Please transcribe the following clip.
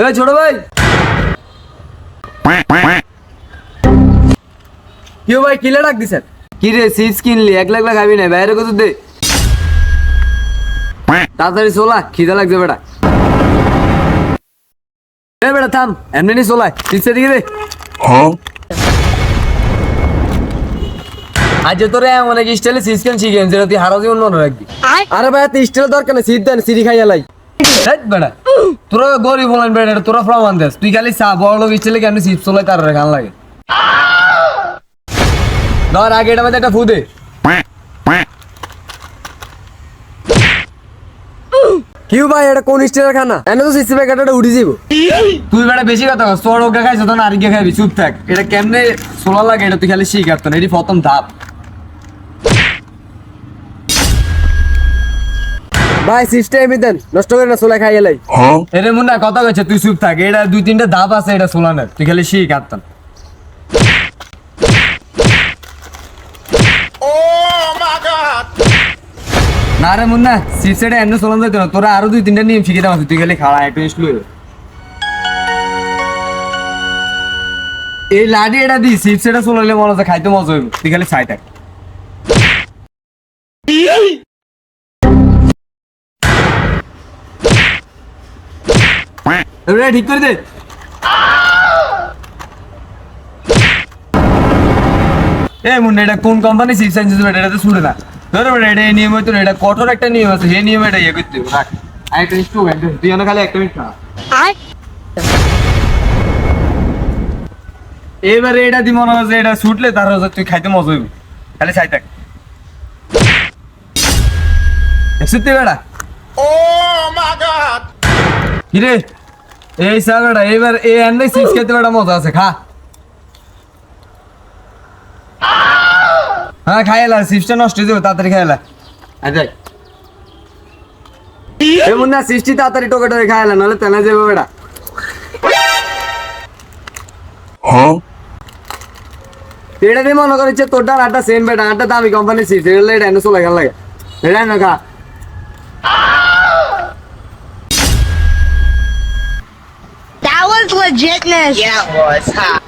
এ ছোট ভাই। কেউ ভাই কিলে ডাক দিছেন? কি রে চিপস কিনলি? এক লাখ লাখ খাবি না বাইরে কত দে? তাড়াতাড়ি চলা খিদা লাগছে বেটা। এ বেটা থাম এমনি নি চলাই। চিপসের দিকে দে। আজ তোরে এক স্টাইলে চিপস কেন শিখেন যেটা তুই হারা জীবন মনে রাখবি আরে ভাই তুই স্টাইলের দরকার নেই সিট দেন সিঁড়ি খাইয়া লাই। বেটা তোরা গরিব হলেন তোরা প্রমাণ দেস তুই খালি চা বড় লোক স্টাইলে কেন চিপস তার গান লাগে। ধর আগে এটা মধ্যে একটা ফু দে। কিউ ভাই এটা কোন খানা? এনে তো সিসি প্যাকেটটা যাব তুই বেটা বেশি কথা কস তোর ওকে খাইছ তো না আর কে খাবি চুপ থাক এটা কেমনে সোলা লাগে এটা তুই খালি শিখাত না এটি প্রথম ধাপ। ভাই সিস্টেম দেন নষ্ট করে না সোলা খাই এলাই। এরে মুন্না কথা কইছে তুই চুপ থাক এটা দুই তিনটা ধাপ আছে এটা সোলানের তুই খালি শিখ আত্তান না রে মুন্না সিপসেটা এমনি সোলান যাইতো না তোরা আরও দুই তিনটা নিয়ম শিখে দেওয়া তুই খালি খাড়া একটু ইস্ট লই এই লাডি এটা দি সিপসেটা সোলালে মনে হচ্ছে খাইতে মজা হইব তুই খালি ছাই থাক। এবারে ঠিক করে দে। এ মুন্না এটা কোন কোম্পানি সিক্স ইঞ্চিস বেটা এটা তো শুনে না। ধরো বেটা এটা এই নিয়ম হয়তো এটা কঠোর একটা নিয়ম আছে সেই নিয়ম এটা ইয়ে করতে হবে। রাখ। আর একটা একটু তুই যেন খালি একটা মিনিট এবারে এটা দি মনে হচ্ছে এটা ছুটলে তার হচ্ছে তুই খাইতে মজা হইব। খালি চাই থাক। দেখছিস বেটা কিরে? এই সালাটা এবার এই এনে সিক্স খেতে বেটা মজা আছে খা। হ্যাঁ খাইলা সিস্টটা নষ্ট হয়ে যাবে তাড়াতাড়ি খাইলা আচ্ছা এ মুন্না সিস্টি তাড়াতাড়ি টোকে টোকে খাইলা নাহলে তেনা যাবে বেটা এটা দিয়ে মনে করেছে তোরটা একটা সেম বেটা আটটা দামি কোম্পানি সিস্ট এটা এটা চলে গেল লাগে। এটা এনে খা। Yeah, it was. Huh?